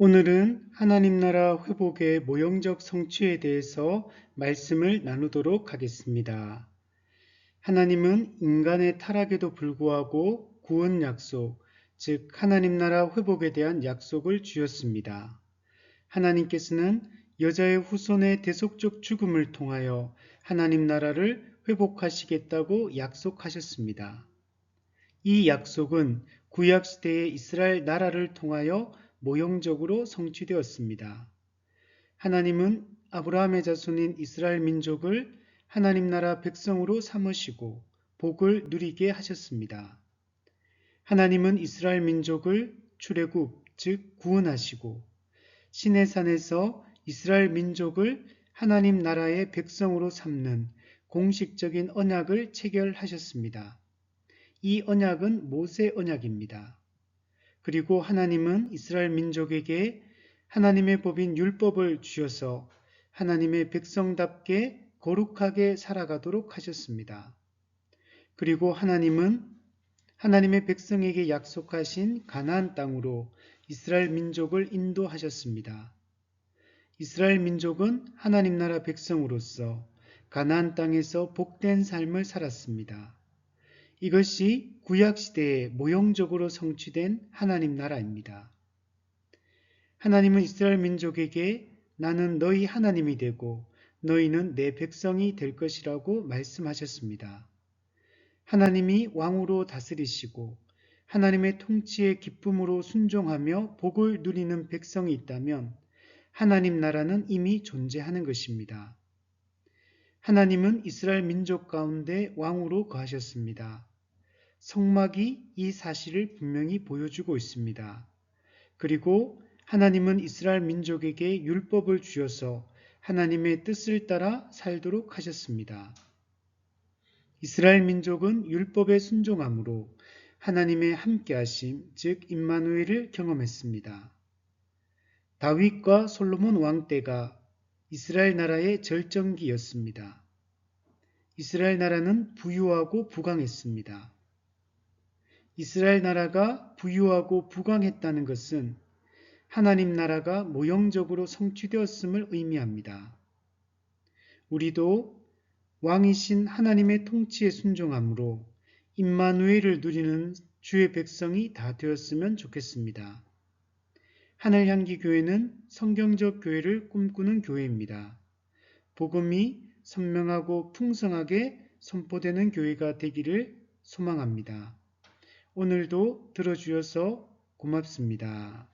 오늘은 하나님 나라 회복의 모형적 성취에 대해서 말씀을 나누도록 하겠습니다. 하나님은 인간의 타락에도 불구하고 구원 약속, 즉 하나님 나라 회복에 대한 약속을 주었습니다. 하나님께서는 여자의 후손의 대속적 죽음을 통하여 하나님 나라를 회복하시겠다고 약속하셨습니다. 이 약속은 구약시대의 이스라엘 나라를 통하여 모형적으로 성취되었습니다. 하나님은 아브라함의 자손인 이스라엘 민족을 하나님 나라 백성으로 삼으시고 복을 누리게 하셨습니다. 하나님은 이스라엘 민족을 출애굽 즉 구원하시고 신의 산에서 이스라엘 민족을 하나님 나라의 백성으로 삼는 공식적인 언약을 체결하셨습니다. 이 언약은 모세 언약입니다. 그리고 하나님은 이스라엘 민족에게 하나님의 법인 율법을 주셔서 하나님의 백성답게 거룩하게 살아가도록 하셨습니다. 그리고 하나님은 하나님의 백성에게 약속하신 가나안 땅으로 이스라엘 민족을 인도하셨습니다. 이스라엘 민족은 하나님 나라 백성으로서 가나안 땅에서 복된 삶을 살았습니다. 이것이 구약시대에 모형적으로 성취된 하나님 나라입니다. 하나님은 이스라엘 민족에게 나는 너희 하나님이 되고 너희는 내 백성이 될 것이라고 말씀하셨습니다. 하나님이 왕으로 다스리시고 하나님의 통치의 기쁨으로 순종하며 복을 누리는 백성이 있다면 하나님 나라는 이미 존재하는 것입니다. 하나님은 이스라엘 민족 가운데 왕으로 거하셨습니다. 성막이 이 사실을 분명히 보여주고 있습니다. 그리고 하나님은 이스라엘 민족에게 율법을 주어서 하나님의 뜻을 따라 살도록 하셨습니다. 이스라엘 민족은 율법에 순종함으로 하나님의 함께하심, 즉 임마누엘을 경험했습니다. 다윗과 솔로몬 왕 때가 이스라엘 나라의 절정기였습니다. 이스라엘 나라는 부유하고 부강했습니다. 이스라엘 나라가 부유하고 부강했다는 것은 하나님 나라가 모형적으로 성취되었음을 의미합니다. 우리도 왕이신 하나님의 통치에 순종함으로 임마누엘을 누리는 주의 백성이 다 되었으면 좋겠습니다. 하늘향기 교회는 성경적 교회를 꿈꾸는 교회입니다. 복음이 선명하고 풍성하게 선포되는 교회가 되기를 소망합니다. 오늘도 들어주셔서 고맙습니다.